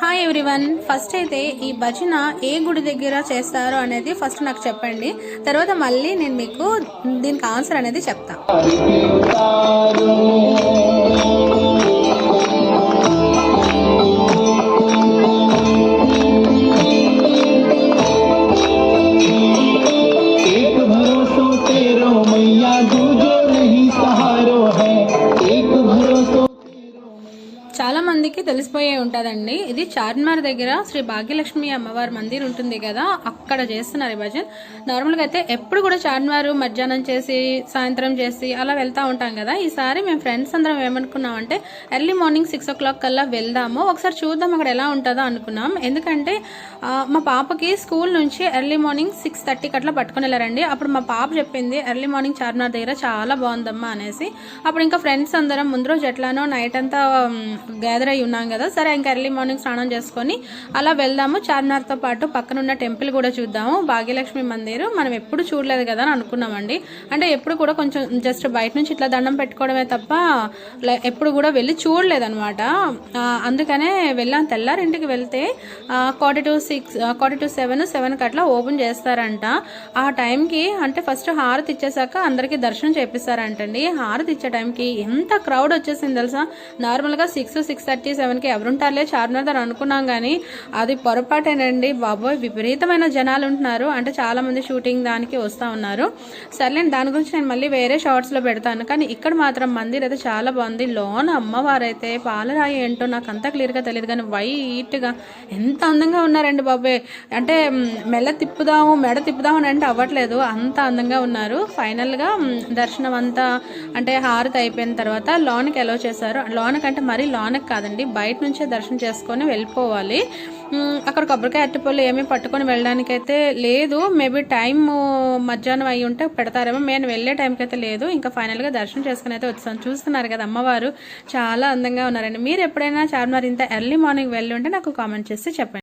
Hi everyone first అయితే ఈ భజన ఏ గుడి దగ్గర చేస్తారో అనేది ఫస్ట్ నాకు చెప్పండి. తర్వాత మళ్ళీ నేను మీకు దీనికి ఆన్సర్ అనేది చెప్తాను చాలా మందికి తెలిసిపోయే ఉంటుందండి. ఇది చార్మినార్ దగ్గర శ్రీ భాగ్యలక్ష్మి అమ్మవారి మందిర్ ఉంటుంది కదా అక్కడ చేస్తున్నారు ఈ భజన్. నార్మల్గా అయితే ఎప్పుడు కూడా చార్మినార్ మధ్యాహ్నం చేసి సాయంత్రం చేసి అలా వెళ్తూ ఉంటాం కదా. ఈసారి మేము ఫ్రెండ్స్ అందరం ఏమనుకున్నామంటే early morning six o'clock కల్లా వెళ్దాము. ఒకసారి చూద్దాం అక్కడ ఎలా ఉంటుందో అనుకున్నాం. ఎందుకంటే మా పాపకి స్కూల్ నుంచి ఎర్లీ మార్నింగ్ సిక్స్ థర్టీకి అట్లా పట్టుకుని వెళ్ళారండి. అప్పుడు మా పాప చెప్పింది ఎర్లీ మార్నింగ్ చార్మినార్ దగ్గర చాలా బాగుందమ్మా అనేసి. అప్పుడు ఇంకా ఫ్రెండ్స్ అందరం ముందు రోజు ఎట్లానో నైట్ అంతా గ్యాదర్ అయి ఉన్నాం కదా. సరే ఇంకా ఎర్లీ మార్నింగ్ స్నానం చేసుకొని అలా వెళ్దాము. చార్మినార్తో పాటు పక్కన ఉన్న టెంపుల్ కూడా చూద్దాము. భాగ్యలక్ష్మి మందిర్ మనం ఎప్పుడు చూడలేదు కదా అని అనుకున్నామండి. అంటే ఎప్పుడు కూడా కొంచెం జస్ట్ బయట నుంచి ఇట్లా దండం పెట్టుకోవడమే తప్ప ఎప్పుడు కూడా వెళ్ళి చూడలేదన్నమాట. అందుకనే వెళ్ళాం. తెల్లారింటికి వెళ్తే quarter to six quarter to seven సెవెన్కి అట్లా ఓపెన్ చేస్తారంట. ఆ టైంకి అంటే ఫస్ట్ హారతి ఇచ్చేసాక అందరికీ దర్శనం చేపిస్తారంటండి. హారతి ఇచ్చే టైంకి ఎంత క్రౌడ్ వచ్చేసింది తెలుసా? నార్మల్గా సిక్స్ సిక్స్ థర్టీ సెవెన్కి ఎవరుంటారులే చార్మినార్ అనుకున్నాం కానీ అది పొరపాటేనండి బాబోయ్ విపరీతమైన జనాలు ఉంటున్నారు అంటే చాలా మంది షూటింగ్ దానికి వస్తూ ఉన్నారు. సర్లేండి దాని గురించి నేను మళ్ళీ వేరే షార్ట్స్లో పెడతాను. కానీ ఇక్కడ మాత్రం మందిర్ అయితే చాలా బాగుంది. లోన అమ్మవారైతే పాలరాయి ఏంటో నాకు అంతా క్లియర్గా తెలియదు కానీ వైట్గా ఎంత అందంగా ఉన్నారండి బాబాయ్. అంటే మెల్ల తిప్పుదాము మెడ తిప్పుదాము అని అంటే అవ్వట్లేదు. అంత అందంగా ఉన్నారు. ఫైనల్గా దర్శనం అంతా అంటే హారతి అయిపోయిన తర్వాత లోనికి ఎలా చేశారు. లోనకంటే మరీ లోనకి కాదండి. బయట నుంచే దర్శనం చేసుకొని వెళ్ళిపోవాలి. అక్కడ కొబ్బరికాయ అరటిపళ్ళు ఏమీ పట్టుకొని వెళ్ళడానికి అయితే లేదు. మేబీ టైం మధ్యాహ్నం అయి ఉంటే పెడతారేమో. నేను వెళ్ళే టైంకి అయితే లేదు. ఇంకా ఫైనల్గా దర్శనం చేసుకుని అయితే వచ్చాను చూస్తున్నారు కదా అమ్మవారు. చాలా అందంగా ఉన్నారండి. మీరు ఎప్పుడైనా చార్మినార్ ఇంత ఎర్లీ మార్నింగ్ వెళ్ళి ఉంటే నాకు కామెంట్ చేసి చెప్పండి.